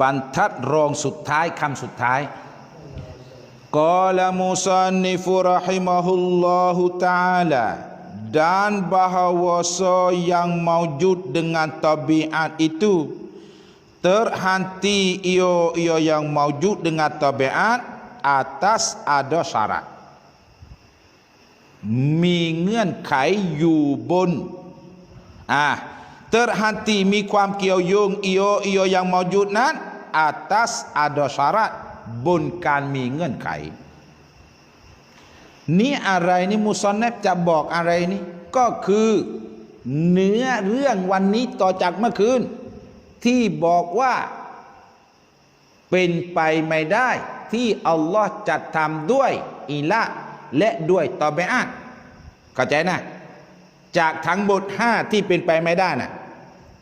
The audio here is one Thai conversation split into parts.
บรรทัดรองสุดท้ายคำสุดท้ายกอลมุซันนิฟุรหิมะฮุลลอฮุตะอาลา dan bahawasa yang maujud dengan tabiat itu terhenti ia-ia yang maujud dengan tabiat atas ada syarat มีเงื่อนไขอยู่บนอ่า terhenti มีความเกี่ยวโยง io-io yang maujud นั้น atas ada syarat บนการมีเงื่อนไข นี่อะไรนี่มุสอนเนบจะบอกอะไรนี่ก็คือเนื้อเรื่องวันนี้ต่อจากเมื่อคืน ที่บอกว่าเป็นไปไม่ได้ ที่อัลลอฮ์จัดทำด้วยอิละและด้วยตอเบอาตเข้าใจนะ จากทั้งบทห้าที่เป็นไปไม่ได้น่ะ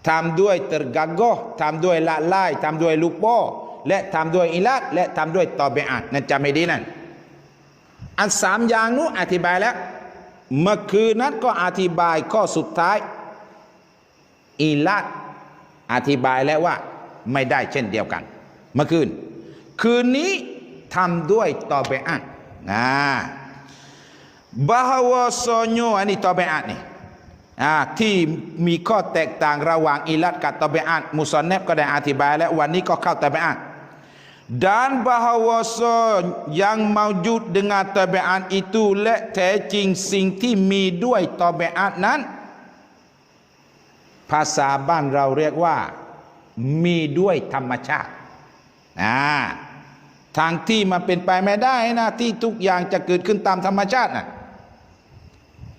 ทำด้วยเตรกากโกทำด้วยละลายทำด้วยลูกโบและทำด้วยอิละและทำด้วยตอเบอาตนั่นจำไม่ดีนั่นอันสามอย่างนู้อธิบายแล้ว เมื่อคืนนั้นก็อธิบายข้อสุดท้ายอีลัดอธิบายแล้วว่าไม่ได้เช่นเดียวกัน เมื่อคืน คืนนี้ทำด้วยตอเบอะนะ bahawasanya อันนี้ ที่มีข้อแตกต่างระหว่างอิลัดกับตอเบอะมุสอนเนบก็ได้อธิบาย แล้ววันนี้ก็เข้าตอเบอะ dan bahawasa yang maujud dengan tabiat itu และแท้จริงสิ่งที่มีด้วยตอเบอาตนั้น ภาษาบ้านเราเรียกว่า มีด้วยธรรมชาติอ่าทางที่มันเป็นไปไม่ได้นะที่ทุกอย่างจะเกิดขึ้นตามธรรมชาตินะ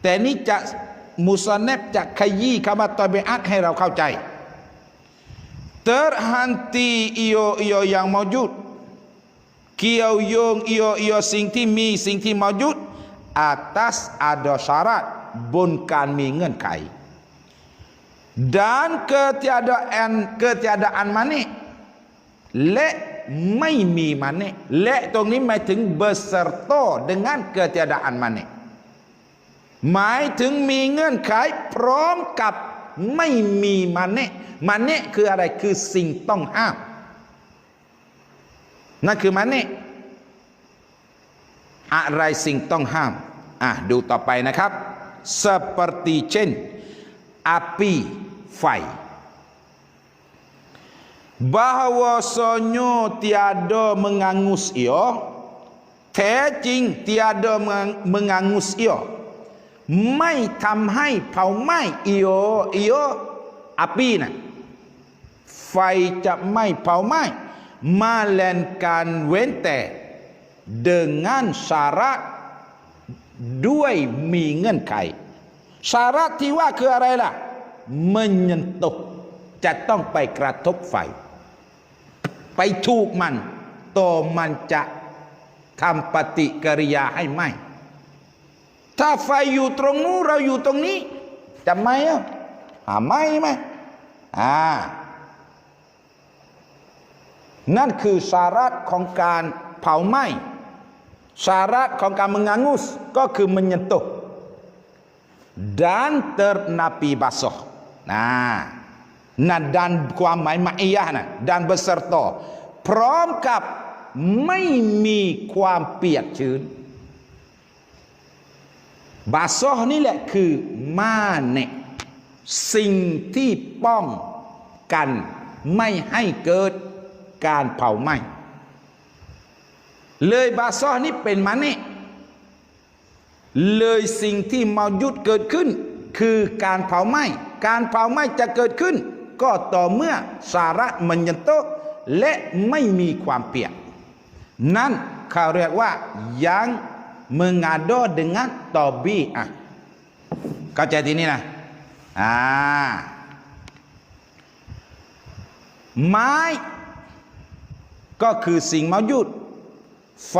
แต่นี่จะ มุสเนบจะขยี้คำว่าตอเบอาตให้เราเข้าใจ terhenti iyo-iyo yang maujud kiau yung io-io สิ่งที่มีสิ่งที่ maujud atas ada syarat บนการมีเงื่อนไข dan ketiadaan ketiadaan mani และไม่มีมันเนและตรงนี้หมายถึง beserta dengan ketiadaan mani หมายถึงมีเงื่อนไขพร้อมกับไม่มีมันเนมันเนคืออะไรคือสิ่งต้องห้าม นั่นคือมันเนอะไรสิ่งต้องห้าม อะ ดูต่อไปนะครับ seperti เช่น api ไฟ bahawasanya tiada mengangus ia แท้จริง tiada mengangus ia ไม่ทำให้เผาไหม้อีโออีโออาปีนะ่ะไฟจะไม่เผาไหม้มาแลนการเว้นแต่ dengan syarat ด้วยมีเงื่อนไขสาระที่ว่าคืออะไรล่ะ menyentuh จะต้องไปกระทบไฟ ไปถูกมันตัวมันจะทำปฏิกิริยาให้ไหม้ ถ้าไฟอยู่ตรงนู้นเราอยู่ตรงนี้จะไหมอะอ่าไหมไหมอ่า นั่นคือสาระของการเผาไหม้สาระของการ mengangus ก็คือ menyentuh dan ternapi basah นะนั่นดันความหมายมาอียะนะดันเบเซร์ตพร้อมกับไม่มีความเปียกชื้น บาซอนี่แหละคือมาเนสิ่งที่ป้องกันไม่ให้เกิดการเผาไหม้เลยบาซอนี่เป็นมาเนเลยสิ่งที่มายุดเกิดขึ้น คือการเผาไหม้การเผาไหม้จะเกิดขึ้น ก็ต่อเมื่อสาระมันยันโตและไม่มีความเปียก นั่นเขาเรียกว่ายัง mengado dengan tabi'ah เข้าใจทีนี้นะอ่าไม้ก็คือสิ่งมายุดไฟ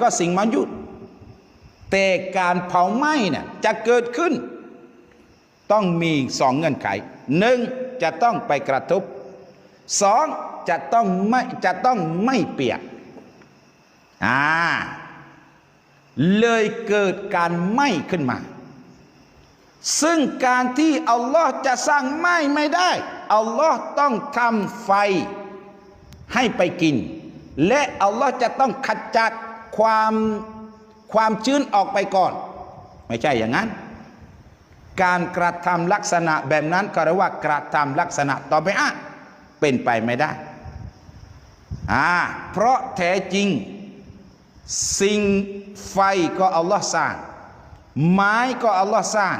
ก็สิ่งมายุดแต่การเผาไหม้เนี่ยจะเกิดขึ้น ต้องมีสองเงื่อนไขหนึ่งจะต้องไปกระทบสองจะต้องไม่จะต้องไม่เปียกอ่า เลยเกิดการไหม้ขึ้นมา ซึ่งการที่อัลลอฮ์จะสร้างไหม้ไม่ได้ อัลลอฮ์ต้องทำไฟให้ไปกิน และอัลลอฮ์จะต้องขจัดความความชื้นออกไปก่อน ไม่ใช่อย่างนั้น การกระทำลักษณะแบบนั้นก็เรียกว่ากระทำลักษณะต่อไปอะเป็นไปไม่ได้อ่าเพราะแท้จริง สิ่งไฟก็อัลลอฮ์สร้าง ไม้ก็อัลลอฮ์สร้าง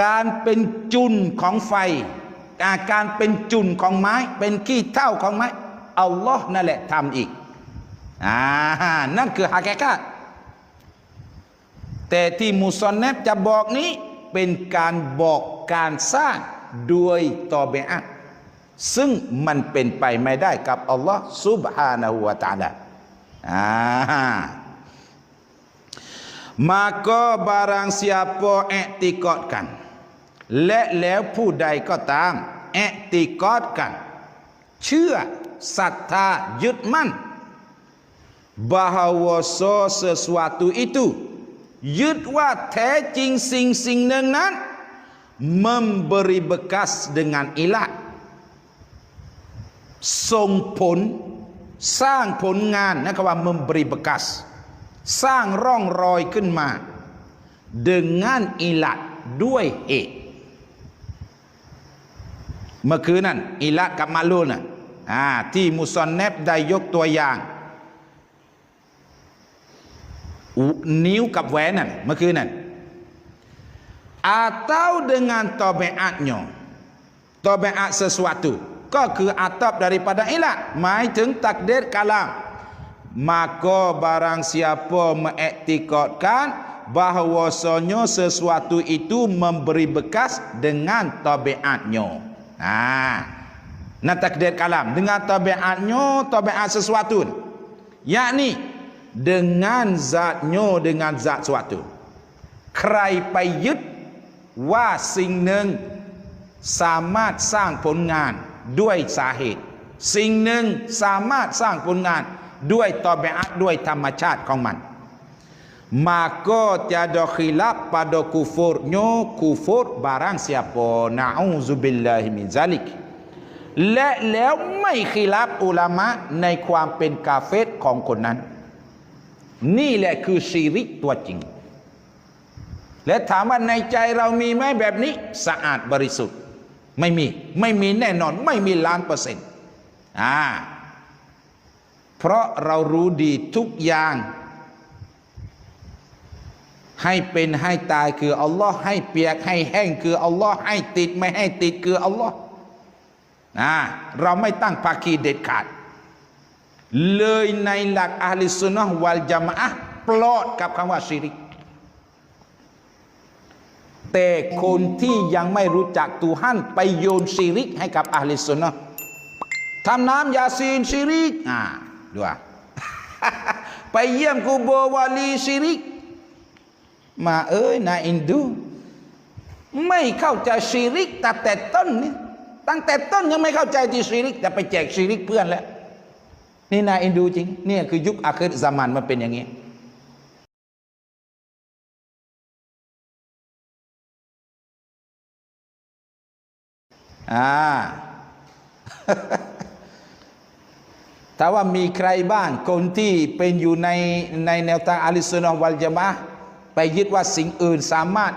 การเป็นจุนของไฟอาการเป็นจุนของไม้ เป็นขี้เท่าของไม้อัลลอฮ์นั่นแหละทำอีกอ่านั่นคือฮากกะแต่ที่มุสอนเนบจะบอกนี้เป็นการบอกการสร้างด้วยตอเบอะซึ่งมันเป็นไปไม่ได้กับอัลลอฮ์ซุบฮานะฮูวะตาลา อ่า maka barang siapa iktikadkan และแล้วผู้ใดก็ตามอิติกอดกัน เชื่อศรัทธายึดมั่น bahawa so sesuatu itu ยึดว่าแท้จริงสิ่งสิ่งหนึ่งนั้น memberi bekas dengan ilat ส่งผล สร้างผลงานนะคำว่า memberi bekas สร้างร่องรอยขึ้นมา dengan ilat ด้วยเหตุเมื่อคืนนั่นอิละกับมาลูน่ะอ่าที่มุสอนเนบได้ยกตัวอย่าง นิ้วกับแหวนนั่นเมื่อคืนนั่น atau dengan tabiatnya tabiat sesuatu ก็คืออาตับ daripada ilat หมายถึงตักเดรkalam maka barang siapa mengiktikadkan bahawasanya sesuatu itu memberi bekas dengan tabiatnya Ah, nah takdir kalam dengan tabiatnya tabiat sesuatu. Yakni dengan zatnya dengan zat suatu. ใครไปยึดว่าสิ่งหนึ่งสามารถสร้างผลงาน ด้วยสาเหตุ สิ่งหนึ่งสามารถสร้างผลงานด้วยตอเบอะด้วยธรรมชาติของมัน maka tiada khilaf pada kufurnya kufur barang siapa na'udzubillahi min zalik และแล้วไม่ khi ลาฟอุลามะในความเป็นกาเฟตของคนนั้น นี่แหละคือชีริกตัวจริง และถามว่าในใจเรามีไหมแบบนี้สะอาดบริสุทธิ์ ไม่มีไม่มีแน่นอน ไม่มีล้านเปอร์เซ็นต์อ่าเพราะเรารู้ดีทุกอย่าง ให้เป็นให้ตายคืออัลลอฮ์ให้เปียกให้แห้งคืออัลลอฮ์ให้ติดไม่ให้ติดคืออัลลอฮ์นะเราไม่ตั้งภาคีเด็ดขาด เลยในหลักอาลิสุนนะวัลจามะปลอดกับคำว่าชิริก แต่คนที่ยังไม่รู้จักตูฮันไปโยนชิริกให้กับอาลิสุนนะทำน้ำยาซีนชิริกอ่าดูอะไปเยี่ยมกูโบวาลีชิริก มาเอ้ยนายอินดู ไม่เข้าใจชีริกแต่แต่ต้นนี่ตั้งแต่ต้นยังไม่เข้าใจที่ชีริก แต่ไปแจกชีริกเพื่อนแล้ว นี่นายอินดูจริงเนี่ยคือยุคอาคิรซามันมันเป็นอย่างนี้ อ่าถ้าว่ามีใครบ้างคนที่เป็นอยู่ในในแนวทางอาลิสุนนะวัลจามะไปยึดว่าสิ่งอื่นสามารถ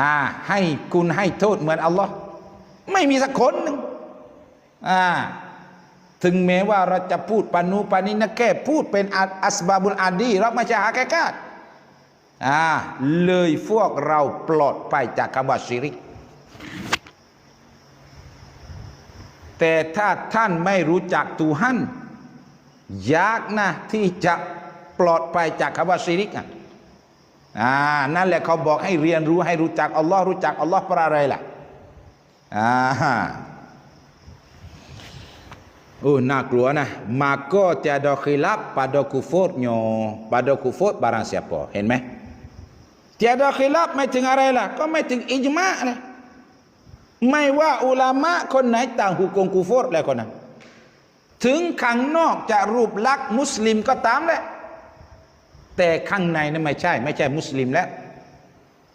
อ่าให้คุณให้โทษเหมือนอัลลอฮ์ไม่มีสักคนหนึ่งอ่าถึงแม้ว่าเราจะพูดปานูปานินะแค่พูดเป็นอัสบาบุลอาดีเราไม่ใช่ฮากกาตอ่าเลยพวกเราปลอดภัยจากคำว่าชิริก แต่ถ้าท่านไม่รู้จักตูฮันยากนะที่จะปลอดภัยจากคำว่าชิริกอะอ่านั่นแหละเขาบอกให้เรียนรู้ให้รู้จักอัลลอฮ์รู้จักอัลลอฮ์เพราะอะไรล่ะอ่าโอ้น่ากลัวนะ maka tiada khilaf pada kufurnya pada kufur barang siapa เห็นไหม tiada khilaf ไม่ถึงอะไรล่ะ ก็ไม่ถึงอิจมะนะ ไม่ว่าอุลามะคนไหนต่างหุกงกูฟอรแล้วคนนั้นถึงข้างนอกจะรูปลักษณ์มุสลิมก็ตามแหละ แต่ข้างในนั้นไม่ใช่ ไม่ใช่มุสลิมแล้ว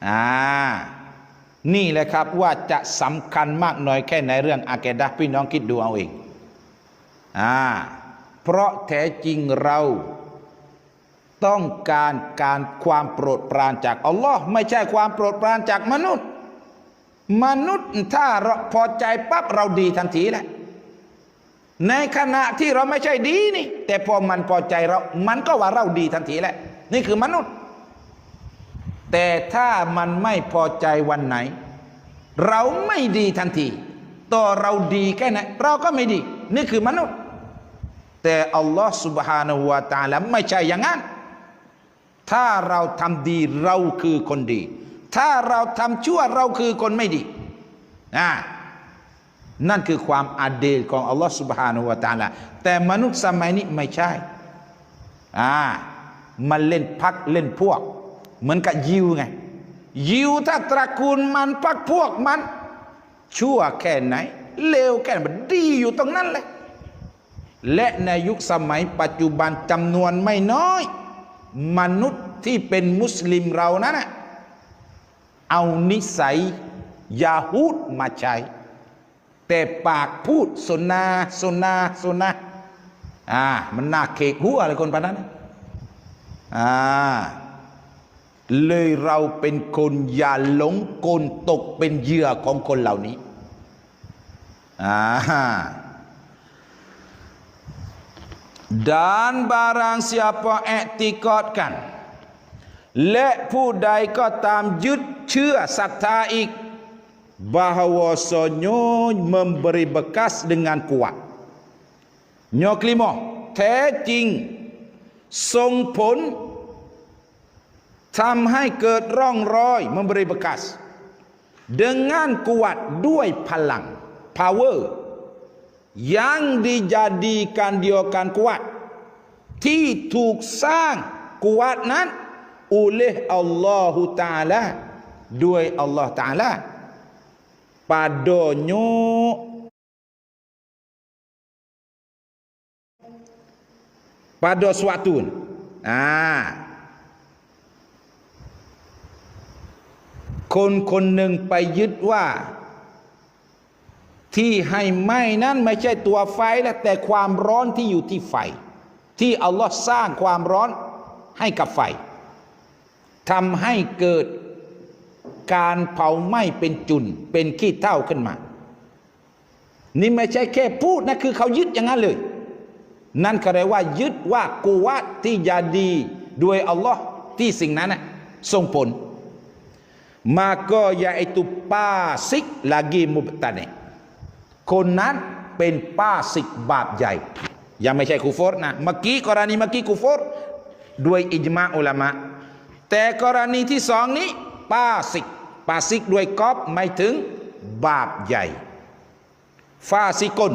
อ่านี่แหละครับว่าจะสำคัญมากน้อยแค่ไหนเรื่องอาเกดะพี่น้องคิดดูเอาเองอ่าเพราะแท้จริงเราต้องการการความโปรดปรานจากอัลลอฮ์ไม่ใช่ความโปรดปรานจากมนุษย์ มนุษย์ถ้าเราพอใจปั๊บเราดีทันทีแหละ ในขณะที่เราไม่ใช่ดีนี่ แต่พอมันพอใจเรา มันก็ว่าเราดีทันทีแหละ นี่คือมนุษย์ แต่ถ้ามันไม่พอใจวันไหน เราไม่ดีทันทีต่อเราดีแค่ไหนเราก็ไม่ดี นี่คือมนุษย์ แต่อัลลอฮ์ سبحانه และ تعالى ไม่ใช่อย่างนั้น ถ้าเราทำดีเราคือคนดี ถ้าเราทำชั่วเราคือคนไม่ดีอ่านั่นคือความอาเดลของอัลลอฮ์ سبحانه และ تعالى แต่มนุษย์สมัยนี้ไม่ใช่อ่ามันเล่นพักเล่นพวก เหมือนกับยิวไง ยิวถ้าตระกูลมันพักพวกมัน ชั่วแค่ไหน เลวแค่ไหนมันดีอยู่ตรงนั้นเลย และในยุคสมัยปัจจุบันจำนวนไม่น้อย มนุษย์ที่เป็นมุสลิมเรานั้นน่ะ เอานิสัยยาฮูดมาใช้ แต่ปากพูดสุนนาสุนนาสุนนาอ่ามันน่าเคกหัวอะไรคนพนันน่ะอ่าเลยเราเป็นคนอย่าหลงกลตกเป็นเหยื่อของคนเหล่านี้อ่า dan barang siapa iktikadkan และผู้ใดก็ตามยึด เชื่อศรัทธาอีก bahawasanya memberi bekas dengan kuat ยอคลิมอแท้จริงส่งผลทำให้เกิดร่องรอย memberi bekas dengan kuat ด้วยพลัง power yang dijadikan dia akan kuat ที่ถูกสร้างกุวัตนั้น oleh Allah Ta'ala ด้วย Allah Ta'ala padanya pada suatu ah คนคนหนึ่งไปยึดว่า ที่ให้ไหม้นั้นไม่ใช่ตัวไฟแล้วแต่ความร้อนที่อยู่ที่ไฟ ที่อัลลอฮ์สร้างความร้อนให้กับไฟทำให้เกิด การเผาไหม้เป็นจุน เป็นขี้เท่าขึ้นมา นี่ไม่ใช่แค่พูดนะคือเขายึดอย่างนั้นเลย นั่นก็แปลว่า ยึดว่ากุวัตที่ยาดีด้วยอัลลอฮ์ที่สิ่งนั้นนะส่งผล maka yaitu pasik lagi mubtadi คนนั้นเป็นป้าสิกบาปใหญ่ ยังไม่ใช่คูฟอร์นะเมื่อกี้กรณีเมื่อกี้คูฟอร์ด้วยอิจมาอุลามะ แต่กรณีที่สองนี้ ปาสิกปาสิกด้วยกอบไม่ถึงบาปใหญ่ ฟาซิกน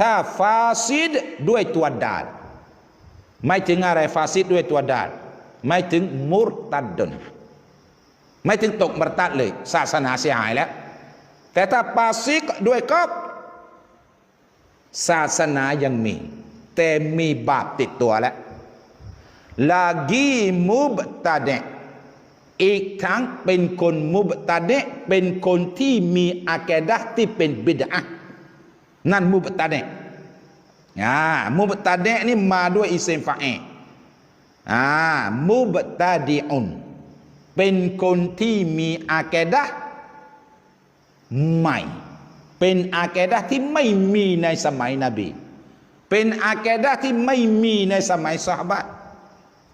ถ้าฟาซิดด้วยตัวดาดไม่ถึงอะไรฟาซิดด้วยตัวดาดไม่ถึงมุรตัดดนไม่ถึงตกมรตัดเลย ศาสนาเสียหายแล้ว แต่ถ้าปาซิกด้วยกอบศาสนายังมี แต่มีบาปติดตัวแล้ว lagi มุบตาเดะ อีกทั้งเป็นคนมุบตาเดะเป็นคนที่มีอาแกดะที่เป็นบิดอะนั่นมุบตาเดะอ่ามุบตาเดะนี่มาด้วยอิเซมฟาเออ่ามุบตาดีอุนเป็นคนที่มีอาแกดะใหม่ เป็นอาแกดะที่ไม่มีในสมัยนบี เป็นอาแกดะที่ไม่มีในสมัยซอฮาบะห์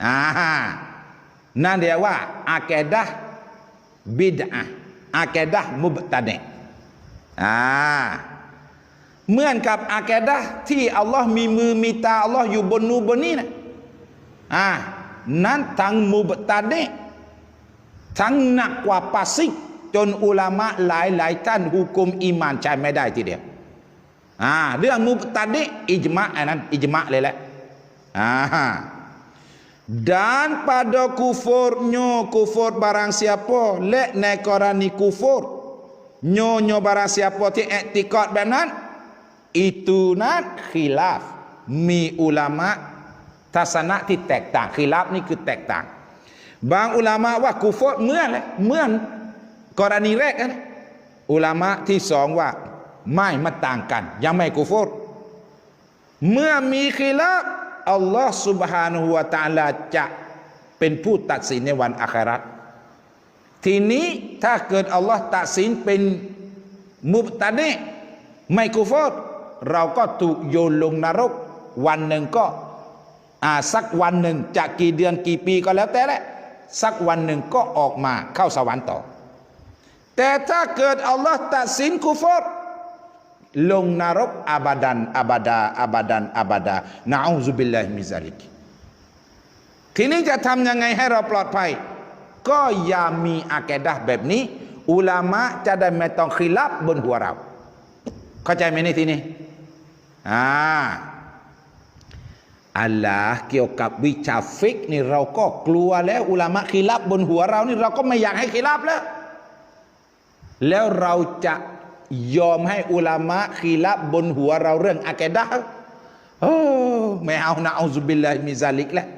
อ่ายกว่าอาแกดะห์บิดอะห์อา แกดะห์มุบตะเดะอ่าเหมือนกับอาแกดะห์ที่อัลลอฮ์มีมือมีตาอัลลอฮ์อยู่บนนูนบนนี้นะอ่านั้นทั้งมุบตะเดะทั้งหนักกว่าปาซิก จนอุลามะหลายหลายท่านหุกุมอีมานใช้ไม่ได้ทีเดียวอ่าเรื่องมุบตะเดะอิจมะอันนั้นอิจมะเลยแหละอ่า dan pada kufurnya kufur barang siapa lek ในกรณีกุฟรโยโย barang siapa ที่อิติกอดแบบนั้น itu นั้น khilaf มีอุลามะทัศนะที่แตกต่าง khilaf นี่คือแตกต่างบางอุลามะว่ากุฟรเหมือนเลยเหมือนกรณีแรกนะอุลามะที่สองว่าไม่มาต่างกัน ยังไม่กุฟรเมื่อมีคีลาฟ อัลลอฮ์สุบฮานุฮุวาตาลจะเป็นผู้ตัดสินในวันอาคราตทีนี้ถ้าเกิดอัลลอฮ์ตัดสินเป็นมุบตาเนไม่กูฟอดเราก็ถูกโยนลงนรก วันหนึ่งก็สักวันหนึ่งจะกกี่เดือนกี่ปีก็แล้วแต่แหละสักวันหนึ่งก็ออกมาเข้าสวรรค์ต่อ แต่ถ้าเกิดอัลลอฮ์ตัดสินกูฟอด ลงนรกอาบาดันอาบาดาอาบาดันอาบาดานะอูซุบิลลาฮิมิซาลิกทีนี้จะทำยังไงให้เราปลอดภัย ก็อย่ามีอากีดะห์แบบนี้ อุลามะจะได้ไม่ต้อง khi ลาบบนหัวเรา เข้าใจไหมในที่นี้อ่าอัลลอฮ์เกี่ยวกับวิชาฟิกนี่เราก็กลัวแล้วอุลามะ khi ลาบบนหัวเรานี่เราก็ไม่อยากให้ khi ลาบแล้ว แล้วเราจะ ยอมให้อุลามะขีลับบนหัวเราเรื่องอากีดะโอ้ไม่เอานะเอาซุบิลลาฮิมิซาลิกแล้ว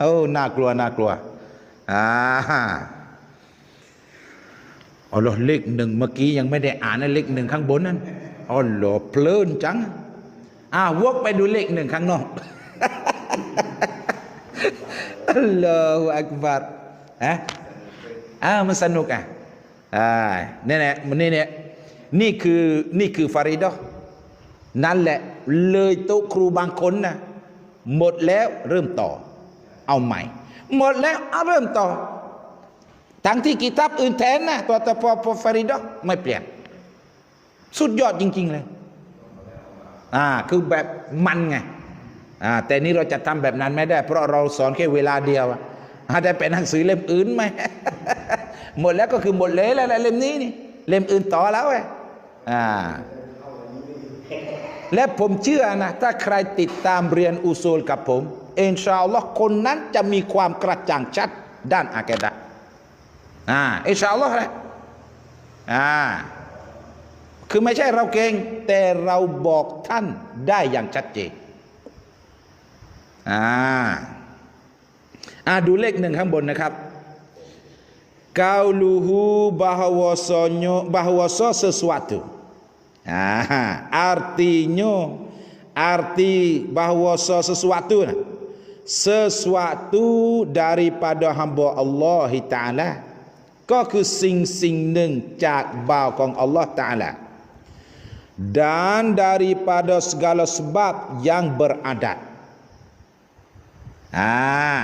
โอ้น่ากลัวน่ากลัวอ่าอัลลอฮ์เลขหนึ่งเมื่อกี้ยังไม่ได้อ่านนะเลขหนึ่งข้างบนนั่นอัลลอฮ์เพลินจังอ่าวกไปดูเลขหนึ่งข้างนอกอัลลอฮฺอักบัรฮะอ้าวมันสนุกอะ อ่าเนี่ยเนี่ยมันนี่เนี่ยนี่คือนี่คือฟาริดอนั่นแหละเลยโต๊ะครูบางคนนะหมดแล้วเริ่มต่อ เอาใหม่ หมดแล้วเอาเริ่มต่อ ทั้งที่กิตับอื่นแทนนะตัวตพอพอฟาริดอไม่เปลี่ยน สุดยอดจริง ๆ เลยอ่าคือแบบมันไงอ่าแต่นี่เราจะทำแบบนั้นไม่ได้ เพราะเราสอนแค่เวลาเดียวอะอาจจะเป็นหนังสือเล่มอื่นไหม หมดแล้วก็คือหมดเลยแล้วหละเล่มนี้นี่เล่มอื่นต่อแล้วไงอ่าและผมเชื่อนะ ถ้าใครติดตามเรียนอุซูลกับผมอินชาอัลลอฮ์คนนั้นจะมีความกระจ่างชัดด้านอาเกดะอ่าอินชาอัลลอฮ์แหละอ่าคือไม่ใช่เราเก่งแต่เราบอกท่านได้อย่างชัดเจนอ่าอ่าดูเลขหนึ่งข้างบนนะครับ Kauluhu bahawasanya bahawasa sesuatu. Ah, artinya arti bahawasa sesuatu sesuatu daripada hamba Allah Taala ก็คือสิ่งสิ่งหนึ่งจากบ่าวของ Allah Taala dan daripada segala sebab yang beradat อ่า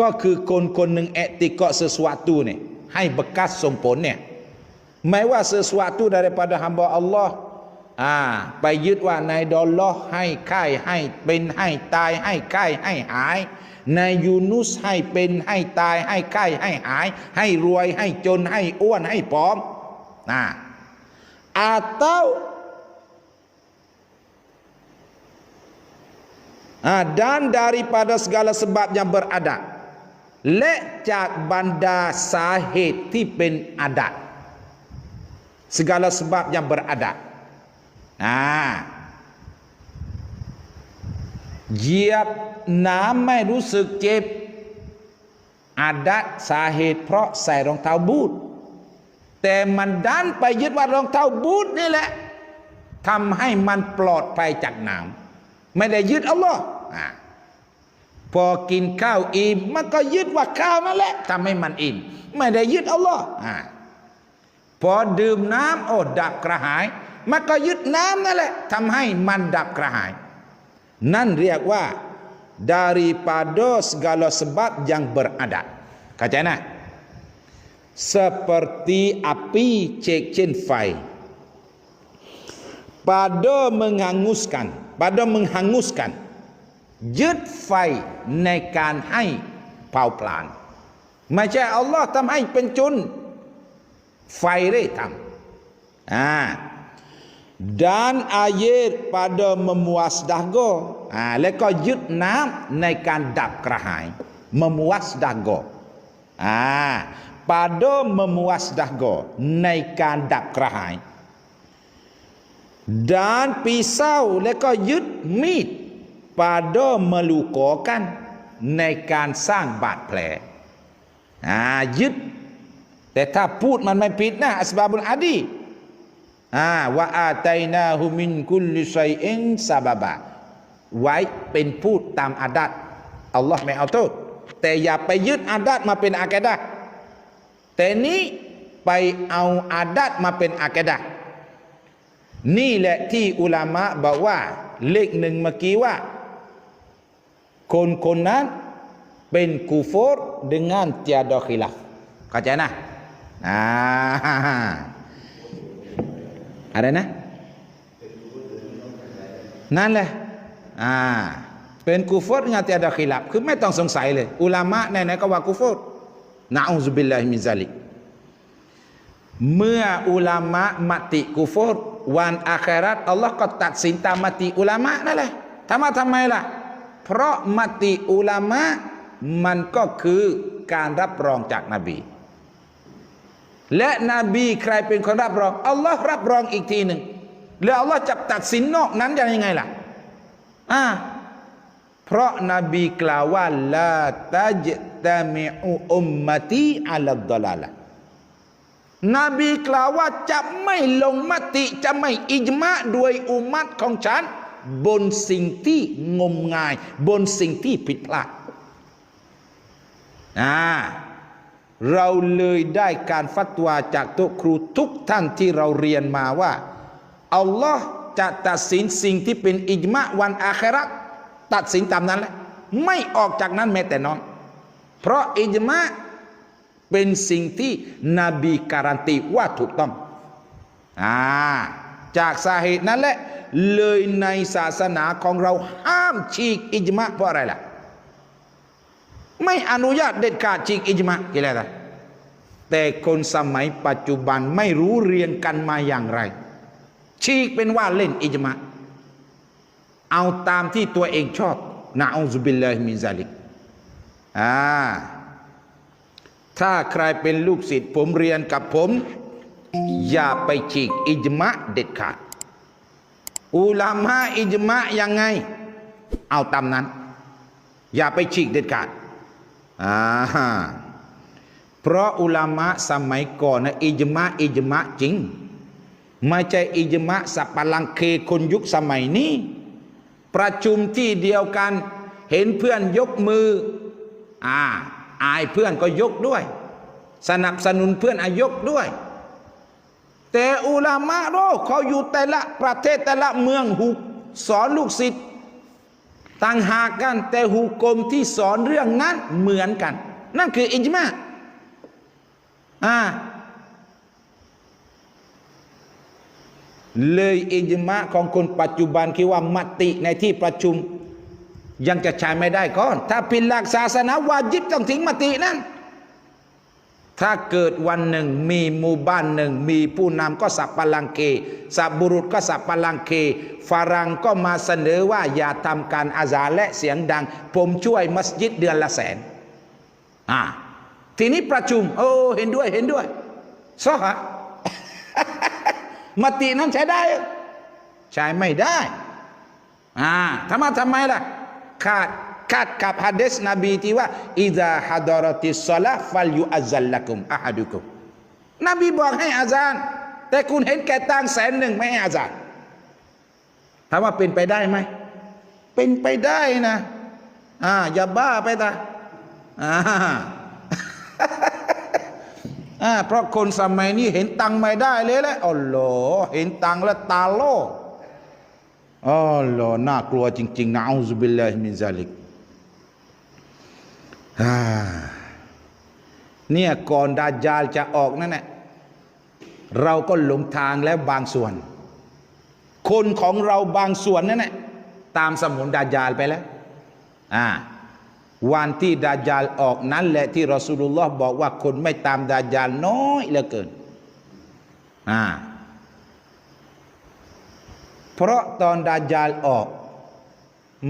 ก็คือคนคนหนึ่งเอติกะ sesuatu เนี่ย ให้เบกัสส่งผลเนี่ยไม่ว่า sesuatu daripada hamba Allah อ่าไปยึดว่าในดอลลอฮ์ให้ไข้ให้เป็นให้ตายให้ไข้ให้หายในยูนุสให้เป็นให้ตายให้ไข้ให้หาย ให้รวยให้จนให้อ้วนให้ผอมนะ atau Ah, dan daripada segala sebab yang beradat และจากบรรดาสาเหตุที่เป็นอาดัต segala sebab yang beradat อ่าเหยียบน้ำไม่รู้สึกเจ็บ อาดัตสาเหตุเพราะใส่รองเท้าบูทแต่มันดันไปยึดว่ารองเท้าบูทนี่แหละทำให้มันปลอดภัยจากน้ำไม่ได้ยึดอัลลอฮ์อ่า พอกินข้าวอิ่มมันก็ยึดว่าข้าวนั่นแหละทำให้มันอิ่มไม่ได้ยึดอัลลอฮ์พอดื่มน้ำโอ้ดับกระหาย มันก็ยึดน้ำนั่นแหละทำให้มันดับกระหาย นั่นเรียกว่า daripada segala sebab yang beradat เข้าใจนะ seperti api cek-cen fai pada menghanguskan pada menghanguskan ยึดไฟในการให้เผาผลาญไม่ใช่อัลลอฮ์ทำให้เป็นจุน ไฟได้ทำอ่า dan air pada memuas dahaga อ่าแล้วก็ยึดน้ำในการดับกระหาย memuas dahaga อ่า pada memuas dahaga ในการดับกระหาย dan pisau แล้วก็ยึดมีด pada melukakan ในการสร้างบาดแผลอ่ายึด แต่ถ้าพูดมันไม่ผิดนะอัสบาบุลอาดีอ่าวะอาตัยนาฮุมินกุลลิชัยอินซาบะบะไว้เป็นพูดตามอาดัตอัลลอฮ์ไม่เอาโทษ แต่อย่าไปยึดอาดัตมาเป็นอากดะแต่นี้ไปเอาอาดัตมาเป็นอากดะนี่แหละที่อุลามะบอกว่าเลขหนึ่งเมื่อกี้ว่า คนคนนั้นเป็นกูฟอร์ dengan tiada khilaf เข้าใจนะอ่าอะไรนะนั่นแหละอ่าเป็นกูฟอร์ dengan tiada khilaf คือไม่ต้องสงสัยเลยอุลามะไหนๆก็ว่ากูฟอร์นะอูซุบิลลาฮิมินซาลิกเมื่ออุลามะมติกูฟอร์วันอาคราตอัลลอฮ์ก็ตัดสินตามมติอุลามะนั่นแหละทำไมทำไมล่ะ เพราะมติอุลามะมันก็คือการรับรองจากนบี และนบีใครเป็นคนรับรองอัลลอฮ์รับรองอีกทีหนึ่งแล้วอัลลอฮ์จะตัดสินนอกนั้นจะยังไงล่ะอ่าเพราะนบีกล่าวว่าลาตัจตามิอุอุมมตีอัลดลาละนบีกล่าวว่าจะไม่ลงมติจะไม่อิจมะด้วยอุมัตของฉัน บนสิ่งที่งมงาย บนสิ่งที่ผิดพลาดอ่าเราเลยได้การฟัตวาจากโต๊ะครูทุกท่านที่เราเรียนมาว่าอัลลอฮ์จะตัดสินสิ่งที่เป็นอิจมะวันอาคราตตัดสินตามนั้นแหละไม่ออกจากนั้นแม้แต่น้อยเพราะอิจมะเป็นสิ่งที่นบีการันตีว่าถูกต้องอ่า จากสาเหตุนั้นแหละ เลยในศาสนาของเราห้ามฉีกอิจมะเพราะอะไรล่ะ ไม่อนุญาตเด็ดขาดฉีกอิจมะกี่แล้วล่แต่คนสมัยปัจจุบันไม่รู้เรียนกันมาอย่างไร ฉีกเป็นว่าเล่นอิจมะเอาตามที่ตัวเองชอบนะอูซุบิลลาฮิมินซาลิกอ่าถ้าใครเป็นลูกศิษย์ผมเรียนกับผม อย่าไปฉีกอิจมะเด็ดขาด อุลามะอิจมะยังไง เอาตามนั้น อย่าไปฉีกเด็ดขาดอ่าเพราะอุลามะสมัยก่อนนะอิจมะอิจมะจริง ไม่ใช่อิจมะสับปะลังเคคนยุคสมัยนี้ ประชุมที่เดียวกัน เห็นเพื่อนยกมืออ่าอายเพื่อนก็ยกด้วย สนับสนุนเพื่อนอายกด้วย แต่อุลามะโรเขาอยู่แต่ละประเทศแต่ละเมืองหูสอนลูกศิษย์ต่างหากกันแต่หูกลมที่สอนเรื่องนั้นเหมือนกัน นั่นคืออิจมาอ่าเลยอิจมาของคนปัจจุบันคิดว่ามติในที่ประชุม ยังจะใช้ไม่ได้ก่อน ถ้าผิดหลักศาสนาวาจิบต้องทิ้งมตินั้น ถ้าเกิดวันหนึ่งมีหมู่บ้านหนึ่ง มีผู้นำก็สับปะลังเกสับบุรุษก็สับปะลังเคฝรั่งก็มาเสนอว่าอย่าทำการอาซาและเสียงดัง ผมช่วยมัสยิดเดือนละแสนอ่าทีนี้ประชุม โอ้เห็นด้วยเห็นด้วยซอฮะมตินั้นใช้ได้ ใช้ไม่ได้อ่าทำไมทำไมล่ะ ขาด ขาดกับฮะดิษนบีที่ว่าอิซาฮัดารติสลาฟัลยูอัซัลลักุมอะฮัดุกุมนบีบอกให้อาจารย์ แต่คุณเห็นแก่ตังแสนหนึ่งไม่ให้อาจารย์ถามว่าเป็นไปได้ไหม เป็นไปได้นะอ่าอย่าบ้าไปตาอ่าอ่าเพราะคนสมัยนี้เห็นตังไม่ได้เลยแหละอ๋อโหเห็นตังแล้วตาโลอ๋อโหน่ากลัวจริง ๆนะอูซุบิลลาฮิมินซาลิก เนี่ยก่อนดาจาลจะออกนั่นแหละเราก็หลงทางแล้วบางส่วน คนของเราบางส่วนนั่นแหละตามสมุนดาจาลไปแล้วอ่าวันที่ดาจาลออกนั้นแหละที่รอสูลุลลอฮ์บอกว่าคนไม่ตามดาจาลน้อยเหลือเกินอ่าเพราะตอนดาจาลออก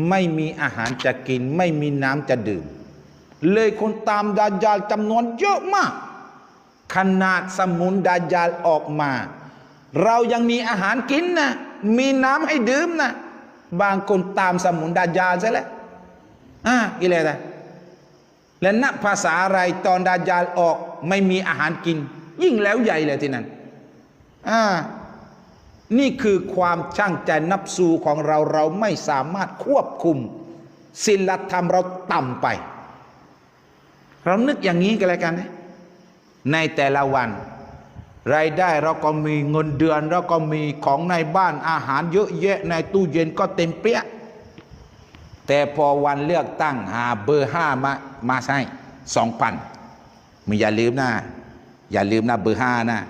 ไม่มีอาหารจะกิน ไม่มีน้ำจะดื่ม เลยคนตามดาจาลจำนวนเยอะมาก ขนาดสมุนดาจาลออกมา เรายังมีอาหารกินนะ มีน้ำให้ดื่มนะ บางคนตามสมุนดาจาลซะแล้วอ่ากิเลสอะและนักภาษาอะไรตอนดาจาลออกไม่มีอาหารกิน ยิ่งแล้วใหญ่เลยที่นั่นอ่านี่คือความช่างใจนับสูของเราเราไม่สามารถควบคุมศีลธรรมเราต่ำไป เรานึกอย่างนี้กันเลยกันนะในแต่ละวัน รายได้เราก็มีเงินเดือน เราก็มีของในบ้านอาหารเยอะแยะในตู้เย็นก็เต็มเปี้ยแต่พอวันเลือกตั้งหาเบอร์ห้ามามาใช่สองพันมึงอย่าลืมนะ อย่าลืมนะเบอร์ห้านะ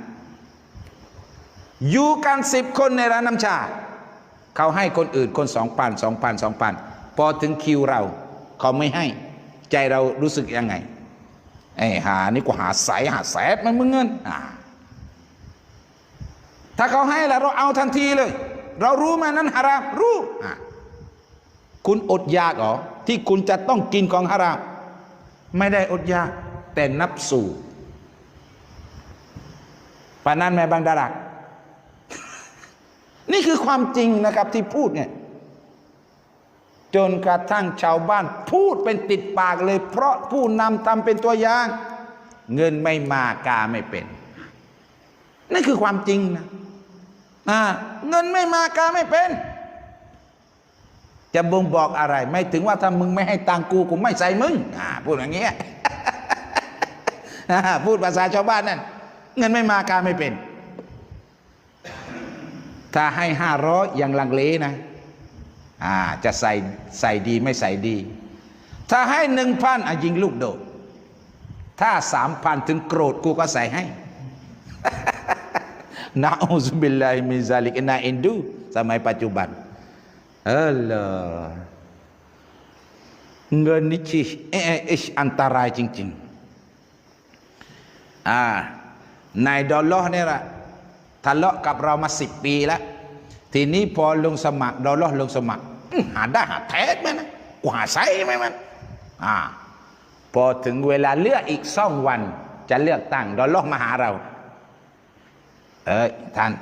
อยู่กันสิบคนในร้านน้ำชา เขาให้คนอื่นคนสองพันสองพันสองพันพอถึงคิวเรา เขาไม่ให้ ใจเรารู้สึกยังไง ไอ้หานี่กูหาสายหาแสบมันมึงเงินอ่าถ้าเขาให้แล้วเราเอาทันทีเลย เรารู้ไหมนั้นฮารามรู้อะคุณอดอยากเหรอที่คุณจะต้องกินของฮารามไม่ได้อดอยาก แต่นับสู่ปานนั้นแม่บางดารัก นี่คือความจริงนะครับที่พูดเนี่ย จนกระทั่งชาวบ้านพูดเป็นติดปากเลย เพราะผู้นำทำเป็นตัวอย่าง เงินไม่มากาไม่เป็น นั่นคือความจริงนะเงินไม่มากาไม่เป็น จะบ่งบอกอะไร ไม่ถึงว่าถ้ามึงไม่ให้ตังกูกูไม่ใส่มึงพูดอย่างเงี้ยพูดภาษาชาวบ้านนั่นเงินไม่มากาไม่เป็น ถ้าให้ห้าร้อยยังลังเลนะ อ่าจะใส่ใส่ดีไม่ใส่ดี ถ้าให้หนึ่งพันอะยิงลูกโดด ถ้าสามพันถึงโกรธกูก็ใส่ให้นะอูซุบิลลาฮิมิซาลิกนาอ็นดูสมัยปัจจุบัน เออเลอเงินนี่ชีเอเออชอันตรายจริง ๆ อ่า นายดอลล์เนี่ยละทะเลาะกับเรามาสิบปีแล้ว ทีนี้พอลงสมัคร ดอลล์ลงสมัคร หาได้หาแท้ไหมนะกว่าใส่ไหมมันอ่าพอถึงเวลาเลือกอีกสองวัน จะเลือกตั้งดอลลาร์มาหาเรา เอ้ยท่าน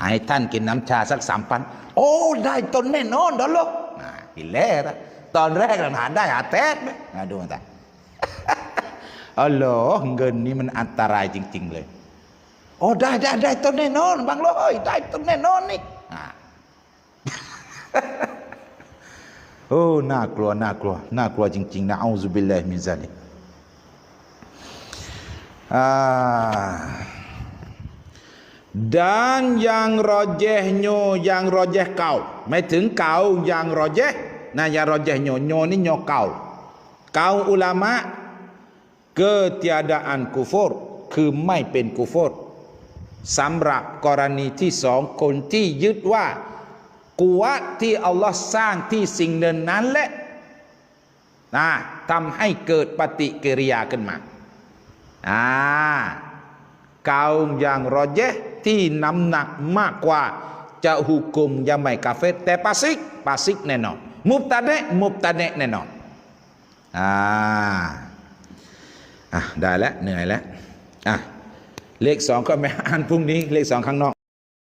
ให้ท่านกินน้ำชาสักสามพันโอ้ ได้ตนแน่นอนดอลลาร์อ่าอีแล่ละตอนแรกเราหาได้หาแท้ไหมมาดูแต่อ๋อเหรอเงินนี้มันอันตรายจริง ๆ เลย โอ้ได้ได้ได้ต้นแน่นอนบางร้อยได้ต้นแน่นอนนี่อ่า โอ้น่ากลัวน่ากลัวน่ากลัวจริงๆนะเอาซุบิลลาฮิมินซาลิกอ่า dan yang rojehnya yang rojeh kau หมายถึงเกา yang rojeh นะ yang rojehnya โยนี่โยเกาเกาอุลามะ ketiadaan kufur คือไม่เป็นกุฟรสำหรับกรณีที่สองคนที่ยึดว่า กุวะที่อัลลอฮ์สร้างที่สิ่งเดินนั้นแหละนะทำให้เกิดปฏิกิริยาขึ้นมาอ่าเกาอย่างรอเยะที่น้ำหนักมากกว่าจะหุกุมยังไม่กาเฟรแต่ปาซิกปาซิกแน่นอนมุบตาเนะมุบตาเนะแน่นอนอ่าอะได้แล้วเหนื่อยแล้วอะเลขสองก็ไม่อ่านพรุ่งนี้เลขสองข้างนอก